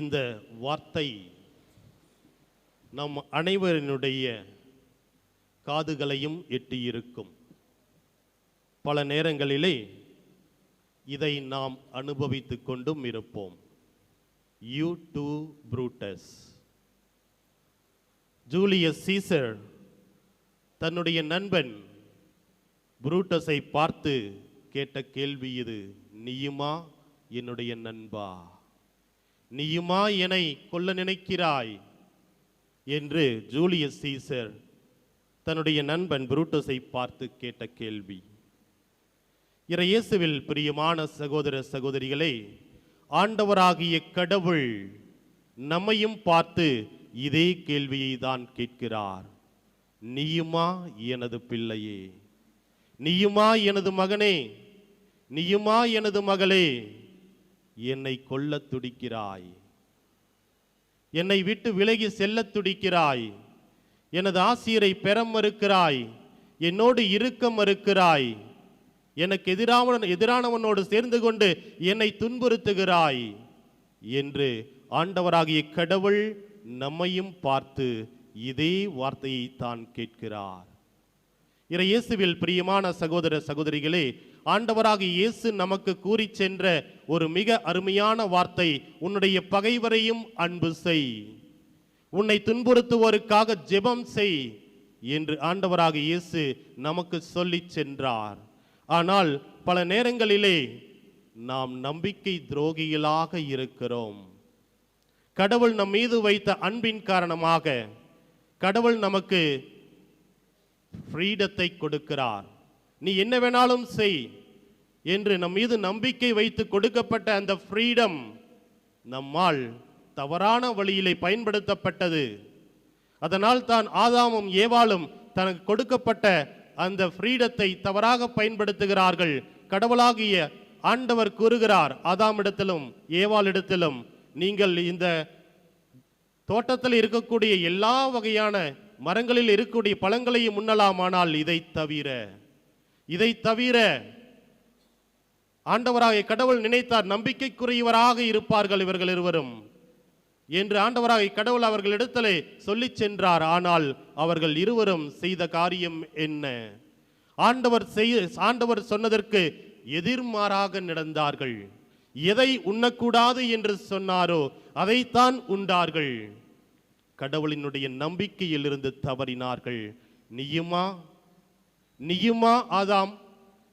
இந்த வார்த்தை நம் அனைவரினுடைய காதுகளையும் எட்டியிருக்கும். பல நேரங்களிலே இதை நாம் அனுபவித்து கொண்டும் இருப்போம். You too Brutus Julius Caesar தன்னுடைய நண்பன் புரூட்டஸை பார்த்து கேட்ட கேள்வி இது நீயுமா என்னுடைய நண்பா? நீயுமா என்னை கொல்ல நினைக்கிறாய்? என்று ஜூலியஸ் சீசர் தன்னுடைய நண்பன் புரூட்டஸை பார்த்து கேட்ட கேள்வி. இறையேசுவில் பிரியமான சகோதர சகோதரிகளே ஆண்டவராகிய கடவுள் நம்மையும் பார்த்து இதே கேள்வியை தான் கேட்கிறார். நீயுமா எனது பிள்ளையே? நீயுமா எனது மகனே? நீயுமா எனது மகளே? என்னை கொல்ல துடிக்கிறாய். என்னை விட்டு விலகி செல்லத் துடிக்கிறாய். எனது ஆசிரியரை பெற மறுக்கிறாய். என்னோடு இருக்க மறுக்கிறாய். எனக்கு எதிரான எதிரானவனோடு சேர்ந்து கொண்டு என்னை துன்புறுத்துகிறாய். என்று ஆண்டவராகிய கடவுள் நம்மையும் பார்த்து இதே வார்த்தையை தான் கேட்கிறார். இறை இயேசுவில் பிரியமான சகோதர சகோதரிகளே ஆண்டவராக இயேசு நமக்கு கூறி சென்ற ஒரு மிக அருமையான வார்த்தை உன்னுடைய பகைவரையும் அன்பு செய். உன்னை துன்புறுத்துவோருக்காக ஜெபம் செய் என்று ஆண்டவராக இயேசு நமக்கு சொல்லி சென்றார். ஆனால் பல நேரங்களிலே நாம் நம்பிக்கை துரோகிகளாக இருக்கிறோம். கடவுள் நம் மீது வைத்த அன்பின் காரணமாக கடவுள் நமக்கு ஃப்ரீடத்தை கொடுக்கிறார். நீ என்ன வேணாலும் செய் என்று நம் மீது நம்பிக்கை வைத்து கொடுக்கப்பட்ட அந்த ஃப்ரீடம் நம்மால் தவறான வழியிலே பயன்படுத்தப்பட்டது. அதனால் தான் ஆதாமும் ஏவாளும் தனக்கு கொடுக்கப்பட்ட அந்த ஃப்ரீடத்தை தவறாக பயன்படுத்துகிறார்கள். கடவுளாகிய ஆண்டவர் கூறுகிறார் ஆதாமிடத்திலும் ஏவாளிடத்திலும் நீங்கள் இந்த தோட்டத்தில் இருக்கக்கூடிய எல்லா வகையான மரங்களில் இருக்கக்கூடிய பழங்களையும் உண்ணலாமானால் இதை தவிர இதை தவிர ஆண்டவராக கடவுள் நினைத்தார் நம்பிக்கைக்குரியவராக இருப்பார்கள் இவர்கள் இருவரும். என்று ஆண்டவராக கடவுள் அவர்களிடத்திலே சொல்லிச் சென்றார் ஆனால் அவர்கள் இருவரும் செய்த காரியம் என்ன? ஆண்டவர் செய் ஆண்டவர் சொன்னதற்கு எதிர்மாறாக நடந்தார்கள். எதை உண்ணக்கூடாது என்று சொன்னாரோ அதைத்தான் உண்டார்கள். கடவுளினுடைய நம்பிக்கையிலிருந்து தவறினார்கள். நீயுமா? நீயுமா ஆதாம்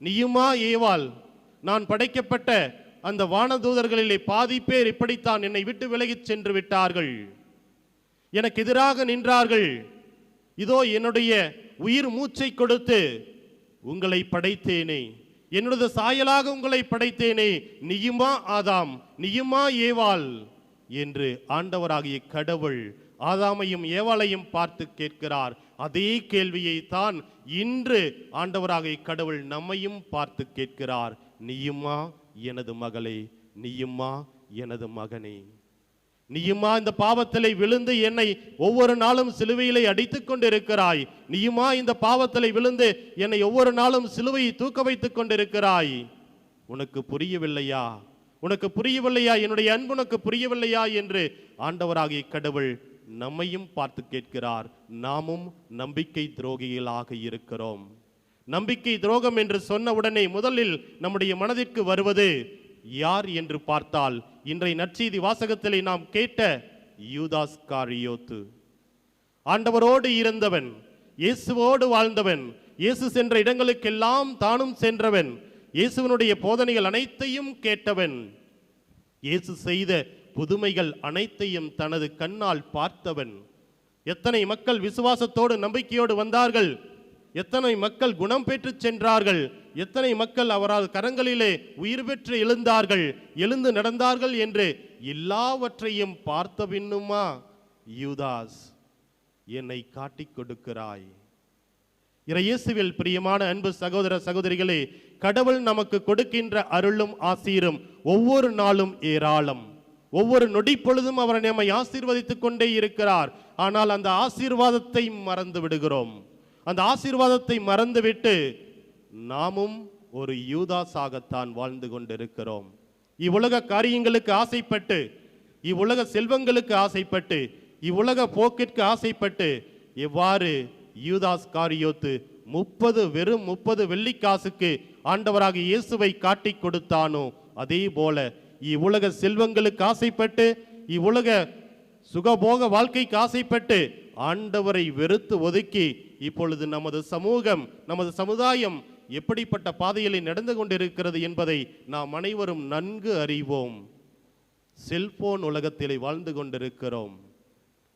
நீயுமா ஏவாள் நான் படைக்கப்பட்ட அந்த வானதூதர்களிலே பாதி பேர் இப்படித்தான் என்னை விட்டு விலகிச் சென்று விட்டார்கள். எனக்கு எதிராக நின்றார்கள். இதோ என்னுடைய உயிர் மூச்சை கொடுத்து உங்களை படைத்தேனே. என்னுடைய சாயலாக உங்களை படைத்தேனே. நீயுமா ஆதாம் நீயுமா ஏவாள் என்று ஆண்டவராகிய கடவுள் ஆதாமையும் ஏவாளையும் பார்த்து கேட்கிறார். அதே கேள்வியை தான் இன்று ஆண்டவராக கடவுள் நம்மையும் பார்த்து கேட்கிறார். நீயுமா எனது மகளே நீயுமா எனது மகனே. நீயுமா இந்த பாவத்திலே விழுந்து என்னை ஒவ்வொரு நாளும் சிலுவையிலே அடித்துக் கொண்டிருக்கிறாய். நீயுமா இந்த பாவத்திலே விழுந்து என்னை ஒவ்வொரு நாளும் சிலுவையை தூக்க வைத்துக் கொண்டிருக்கிறாய். உனக்கு புரியவில்லையா? உனக்கு புரியவில்லையா? என்னுடைய அன்பு உனக்கு புரியவில்லையா? என்று ஆண்டவராகிய கடவுள் நம்மையும் பார்த்து கேட்கிறார். நாமும் நம்பிக்கை துரோகிகளாக இருக்கிறோம். நம்பிக்கை துரோகம் என்று சொன்ன உடனே முதலில் நம்முடைய மனதிற்கு வருவது யார் என்று பார்த்தால்? இன்றைய நற்செய்தி வாசகத்திலே நாம் கேட்ட யூதாஸ் காரியோத்து. ஆண்டவரோடு இருந்தவன் இயேசுவோடு வாழ்ந்தவன் இயேசு சென்ற இடங்களுக்கெல்லாம் தானும் சென்றவன் இயேசுவனுடைய போதனைகள் அனைத்தையும் கேட்டவன் இயேசு செய்த புதுமைகள் அனைத்தையும் தனது கண்ணால் பார்த்தவன். எத்தனை மக்கள் விசுவாசத்தோடு நம்பிக்கையோடு வந்தார்கள். எத்தனை மக்கள் குணம் பெற்று சென்றார்கள். எத்தனை மக்கள் அவரால் கரங்களிலே உயிர் பெற்று எழுந்தார்கள். எழுந்து நடந்தார்கள் என்று எல்லாவற்றையும் பார்த்த பின்னுமா யூதாஸ் என்னை காட்டிக் கொடுக்கிறாய். இறையேசுவில் பிரியமான அன்பு சகோதர சகோதரிகளே கடவுள் நமக்கு கொடுக்கின்ற அருளும் ஆசீரும் ஒவ்வொரு நாளும் ஏராளம். ஒவ்வொரு நொடி பொழுதும் அவர் நம்மை ஆசீர்வதித்துக் கொண்டே இருக்கிறார். ஆனால் அந்த ஆசீர்வாதத்தை மறந்து விடுகிறோம். அந்த ஆசீர்வாதத்தை மறந்துவிட்டு நாமும் ஒரு யூதாஸாகத்தான் வாழ்ந்து கொண்டிருக்கிறோம். இவ்வுலக காரியங்களுக்கு ஆசைப்பட்டு இவ்வுலக செல்வங்களுக்கு ஆசைப்பட்டு இவ்வுலக போக்கிற்கு ஆசைப்பட்டு எவ்வாறு யூதாஸ் காரியோத்து முப்பது வெறும் முப்பது வெள்ளிக்காசுக்கு ஆண்டவராக இயேசுவை காட்டிக் கொடுத்தானோ அதே போல இவ்வுலக செல்வங்களுக்கு ஆசைப்பட்டு இவ்வுலக சுகபோக வாழ்க்கைக்கு ஆசைப்பட்டு ஆண்டவரை வெறுத்து ஒதுக்கி இப்பொழுது நமது சமூகம் நமது சமுதாயம் எப்படிப்பட்ட பாதையிலே நடந்து கொண்டிருக்கிறது என்பதை நாம் அனைவரும் நன்கு அறிவோம். செல்போன் உலகத்திலே வாழ்ந்து கொண்டிருக்கிறோம்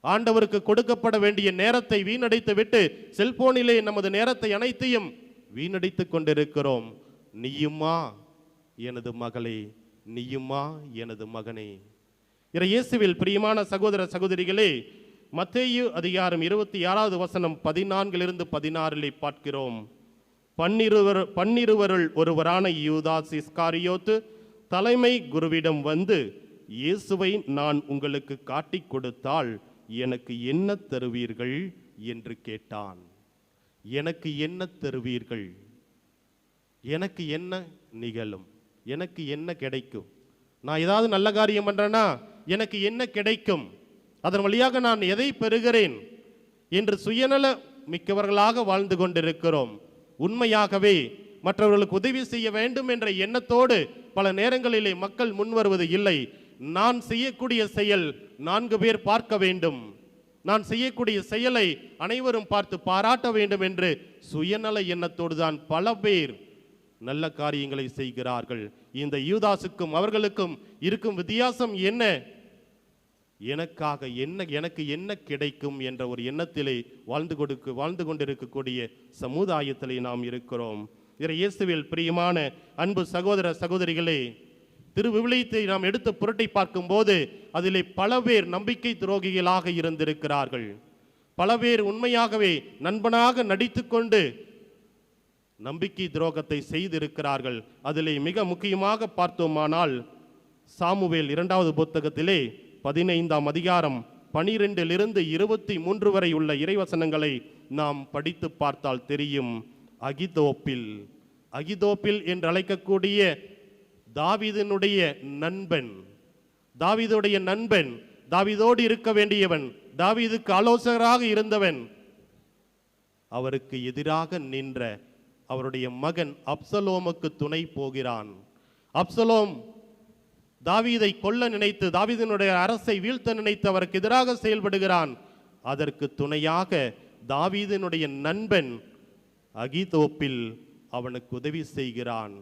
ஆண்டவருக்கு கொடுக்கப்பட வேண்டிய நேரத்தை வீணடைத்து விட்டு செல்போனிலே நமது நேரத்தை அனைத்தையும் வீணடித்துக் கொண்டிருக்கிறோம். நீயுமா எனது மகளே. நீயுமா எனது மகனே. இற இயேசுவில் பிரியமான சகோதர சகோதரிகளே மத்தேயு அதிகாரம் இருபத்தி ஆறாவது வசனம் பதினான்கிலிருந்து பதினாறிலே பார்க்கிறோம். பன்னிருவர் பன்னிருவருள் ஒருவரான யூதாஸ் இஸ்காரியோத்து தலைமை குருவிடம் வந்து இயேசுவை நான் உங்களுக்கு காட்டி கொடுத்தால் எனக்கு என்ன தருவீர்கள்? என்று கேட்டான். எனக்கு என்ன தருவீர்கள்? எனக்கு என்ன நிகழும்? எனக்கு என்ன கிடைக்கும்? நான் ஏதாவது நல்ல காரியம் பண்ணுறேன்னா எனக்கு என்ன கிடைக்கும்? அதன் வழியாக நான் எதை பெறுகிறேன்? என்று சுயநல மிக்கவர்களாக வாழ்ந்து கொண்டிருக்கிறோம். உண்மையாகவே மற்றவர்களுக்கு உதவி செய்ய வேண்டும் என்ற எண்ணத்தோடு பல நேரங்களிலே மக்கள் முன்வருவது இல்லை. நான் செய்யக்கூடிய செயல் நான்கு பேர் பார்க்க வேண்டும். நான் செய்யக்கூடிய செயலை அனைவரும் பார்த்து பாராட்ட வேண்டும் என்று சுயநல எண்ணத்தோடு தான் பல பேர் நல்ல காரியங்களை செய்கிறார்கள். இந்த யூதாசுக்கும் அவர்களுக்கும் இருக்கும் வித்தியாசம் என்ன? எனக்காக என்ன எனக்கு என்ன கிடைக்கும் என்ற ஒரு எண்ணத்திலே வாழ்ந்து கொடுக்க வாழ்ந்து கொண்டிருக்கக்கூடிய சமுதாயத்திலே நாம் இருக்கிறோம். இறை இயேசுவில் பிரியமான அன்பு சகோதர சகோதரிகளே திருவிவிலியத்தை நாம் எடுத்து புரட்டி பார்க்கும்போது அதிலே பல பேர் நம்பிக்கை துரோகிகளாக இருந்திருக்கிறார்கள். பல பேர் உண்மையாகவே நண்பனாக நடித்து கொண்டு நம்பிக்கை துரோகத்தை செய்திருக்கிறார்கள். அதிலே மிக முக்கியமாக பார்த்தோமானால் சாமுவேல் இரண்டாவது புத்தகத்திலே பதினைந்தாம் அதிகாரம் பனிரெண்டிலிருந்து இருபத்தி மூன்று வரை உள்ள இறைவசனங்களை நாம் படித்து பார்த்தால் தெரியும். அகிதோப்பில் அகிதோப்பில் என்று அழைக்கக்கூடிய தாவிதனுடைய நண்பன் தாவீதுடைய நண்பன் தாவீதோடு இருக்க வேண்டியவன் தாவிதுக்கு ஆலோசகராக இருந்தவன் அவருக்கு எதிராக நின்ற அவருடைய மகன் அப்சலோமுக்கு துணை போகிறான். அப்சலோம் தாவீதை கொல்ல நினைத்து தாவீதனுடைய அரசை வீழ்த்த நினைத்து அவருக்கு எதிராக செயல்படுகிறான். அதற்கு துணையாக தாவீதனுடைய நண்பன் அகிதோப்பில் அவனுக்கு உதவி செய்கிறான்.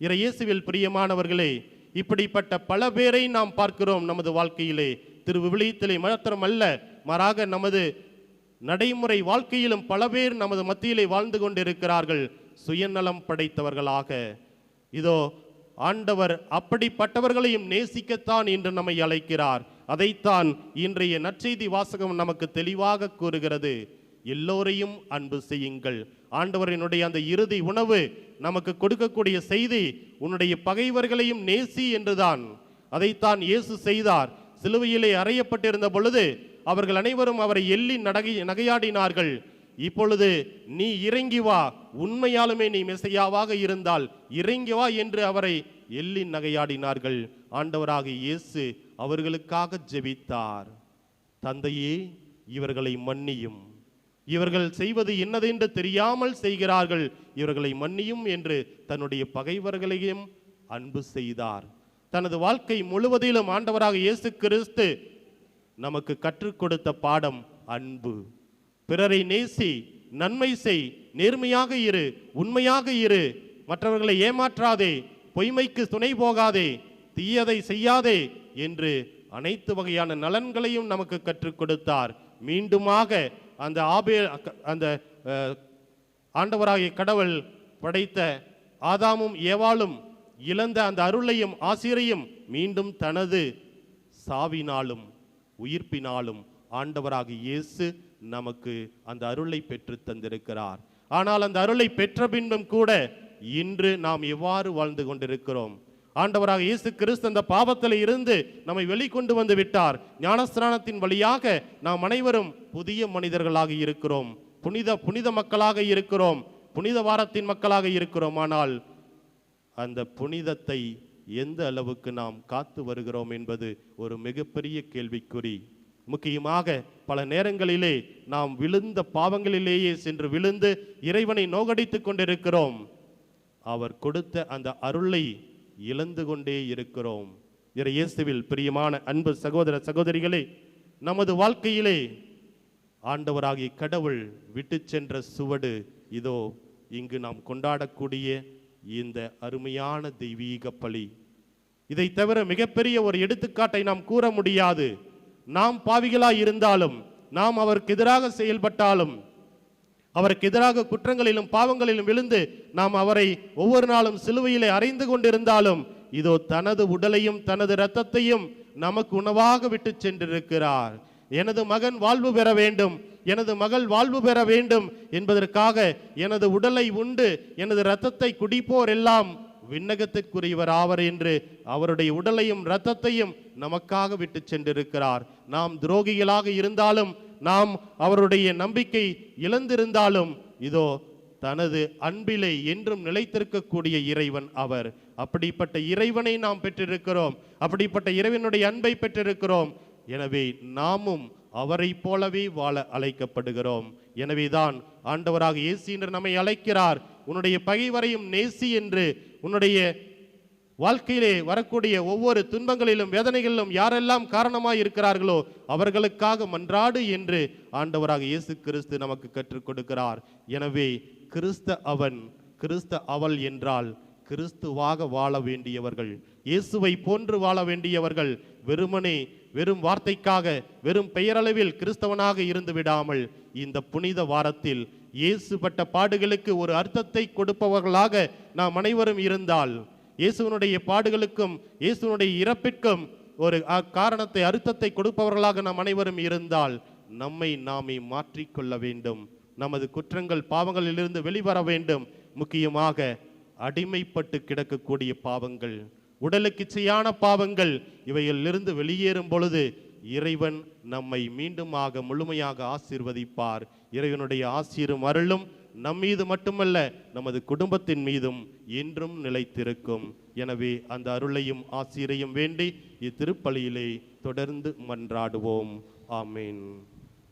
இறையேசுவில் பிரியமானவர்களே இப்படிப்பட்ட பல பேரை நாம் பார்க்கிறோம் நமது வாழ்க்கையிலே. திரு விவிலியத்திலே மாத்திரமல்ல மாறாக நமது நடைமுறை வாழ்க்கையிலும் பல பேர் நமது மத்தியிலே வாழ்ந்து கொண்டிருக்கிறார்கள். சுயநலம் படைத்தவர்களாக. இதோ ஆண்டவர் அப்படிப்பட்டவர்களையும் நேசிக்கத்தான் இன்று நம்மை அழைக்கிறார். அதைத்தான் இன்றைய நற்செய்தி வாசகம் நமக்கு தெளிவாக கூறுகிறது. எல்லோரையும் அன்பு செய்யுங்கள். ஆண்டவரினுடைய அந்த இறுதி உணவு நமக்கு கொடுக்கக்கூடிய செய்தி உன்னுடைய பகைவர்களையும் நேசி என்றுதான். அதைத்தான் இயேசு செய்தார். சிலுவையிலே அறையப்பட்டிருந்த பொழுது அவர்கள் அனைவரும் அவரை எள்ளி நடகை நகையாடினார்கள். இப்பொழுது நீ இறங்கி வா. உண்மையாலுமே நீ மெசையாவாக இருந்தால் இறங்கி வா என்று அவரை எள்ளி நகையாடினார்கள். ஆண்டவராக இயேசு அவர்களுக்காக ஜெபித்தார். தந்தையே இவர்களை மன்னியும். இவர்கள் செய்வது என்னதென்று தெரியாமல் செய்கிறார்கள். இவர்களை மன்னியும் என்று தன்னுடைய பகைவர்களையும் அன்பு செய்தார். தனது வாழ்க்கை முழுவதிலும் ஆண்டவராக இயேசு கிறிஸ்து நமக்கு கற்றுக் கொடுத்த பாடம் அன்பு. பிறரை நேசி நன்மை செய் நேர்மையாக இரு உண்மையாக இரு. மற்றவர்களை ஏமாற்றாதே பொய்மைக்கு துணை போகாதே தீயதை செய்யாதே என்று அனைத்து வகையான நலன்களையும் நமக்கு கற்றுக் கொடுத்தார். மீண்டுமாக அந்த ஆபே அந்த ஆண்டவராகிய கடவுள் படைத்த ஆதாமும் ஏவாளும் இழந்த அந்த அருளையும் ஆசிரியையும் மீண்டும் தனது சாவினாலும் உயிர்ப்பினாலும் ஆண்டவராக இயேசு நமக்கு அந்த அருளை பெற்று தந்திருக்கிறார். ஆனால் அந்த அருளை பெற்ற பின்பும் கூட இன்று நாம் எவ்வாறு வாழ்ந்து கொண்டிருக்கிறோம்? ஆண்டவராக இயேசு கிறிஸ்து அந்த பாவத்தில் இருந்து நம்மை வெளிக்கொண்டு வந்து விட்டார். ஞானஸ்நானத்தின் வழியாக நாம் அனைவரும் புதிய மனிதர்களாக இருக்கிறோம். புனித புனித மக்களாக இருக்கிறோம். புனித வாரத்தின் மக்களாக இருக்கிறோம். ஆனால் அந்த புனிதத்தை எந்த அளவுக்கு நாம் காத்து வருகிறோம் என்பது ஒரு மிகப்பெரிய கேள்விக்குறி. முக்கியமாக பல நேரங்களிலே நாம் விழுந்த பாவங்களிலேயே சென்று விழுந்து இறைவனை நோகடித்துக் கொண்டிருக்கிறோம். அவர் கொடுத்த அந்த அருளை இழந்து கொண்டே இருக்கிறோம். இறை இயேசுவில் பிரியமான அன்பு சகோதர சகோதரிகளே நமது வாழ்க்கையிலே ஆண்டவராகிய கடவுள் விட்டு சென்ற சுவடு இதோ இங்கு நாம் கொண்டாடக்கூடிய இந்த அருமையான தெய்வீக பலி. இதை தவிர மிகப்பெரிய ஒரு எடுத்துக்காட்டை நாம் கூற முடியாது. நாம் பாவிகளாய் இருந்தாலும் நாம் அவருக்கு எதிராக செயல்பட்டாலும் அவருக்கு எதிராக குற்றங்களிலும் பாவங்களிலும் விழுந்து நாம் அவரை ஒவ்வொரு நாளும் சிலுவையிலே அறைந்து கொண்டிருந்தாலும் இதோ தனது உடலையும் தனது இரத்தத்தையும் நமக்கு உணவாக விட்டு சென்றிருக்கிறார். எனது மகன் வாழ்வு பெற வேண்டும் எனது மகள் வாழ்வு பெற வேண்டும் என்பதற்காக எனது உடலை உண்டு எனது இரத்தத்தை குடிப்போர் எல்லாம் விண்ணகத்திற்குரியவர் ஆவர் என்று அவருடைய உடலையும் இரத்தத்தையும் நமக்காக விட்டு சென்றிருக்கிறார். நாம் துரோகிகளாக இருந்தாலும் நாம் அவருடைய நம்பிக்கை இழந்திருந்தாலும் இதோ தனது அன்பிலே என்றும் நிலைத்திருக்கக்கூடிய இறைவன் அவர். அப்படிப்பட்ட இறைவனை நாம் பெற்றிருக்கிறோம் அப்படிப்பட்ட இறைவனுடைய அன்பை பெற்றிருக்கிறோம். எனவே நாமும் அவரைப் போலவே வாழ அழைக்கப்படுகிறோம். எனவேதான் ஆண்டவராக இயேசு என்று நம்மை அழைக்கிறார். உன்னுடைய பகைவரையும் நேசி என்று உன்னுடைய வாழ்க்கையிலே வரக்கூடிய ஒவ்வொரு துன்பங்களிலும் வேதனைகளிலும் யாரெல்லாம் காரணமாய் இருக்கிறார்களோ அவர்களுக்காக மன்றாடு என்று ஆண்டவராக இயேசு கிறிஸ்து நமக்கு கற்றுக் கொடுக்கிறார். எனவே கிறிஸ்த அவன் கிறிஸ்த அவள் என்றால் கிறிஸ்துவாக வாழ வேண்டியவர்கள் இயேசுவை போன்று வாழ வேண்டியவர்கள் வெறுமனே வெறும் வார்த்தைக்காக வெறும் பெயரளவில் கிறிஸ்தவனாக இருந்து விடாமல் இந்த புனித வாரத்தில் இயேசுப்பட்ட பாடுகளுக்கு ஒரு அர்த்தத்தை கொடுப்பவர்களாக நாம் அனைவரும் இருந்தால் இயேசுவனுடைய பாடுகளுக்கும் இயேசுவனுடைய இறப்பிற்கும் ஒரு அக்காரணத்தை காரணத்தை அர்த்தத்தை கொடுப்பவர்களாக நாம் அனைவரும் இருந்தால் நம்மை நாமே மாற்றிக்கொள்ள வேண்டும். நமது குற்றங்கள் பாவங்களிலிருந்து வெளிவர வேண்டும். முக்கியமாக அடிமைப்பட்டு கிடக்கக்கூடிய பாவங்கள் உடலுக்கு இச்சையான பாவங்கள் இவையிலிருந்து வெளியேறும் பொழுது இறைவன் நம்மை மீண்டுமாக முழுமையாக ஆசீர்வதிப்பார். இறைவனுடைய ஆசீரும் அருளும் நம் மீது மட்டுமல்ல நமது குடும்பத்தின் மீதும் என்றும் நிலைத்திருக்கும். எனவே அந்த அருளையும் ஆசீரையும் வேண்டி இத்திருப்பலியிலே தொடர்ந்து மன்றாடுவோம். ஆமீன்.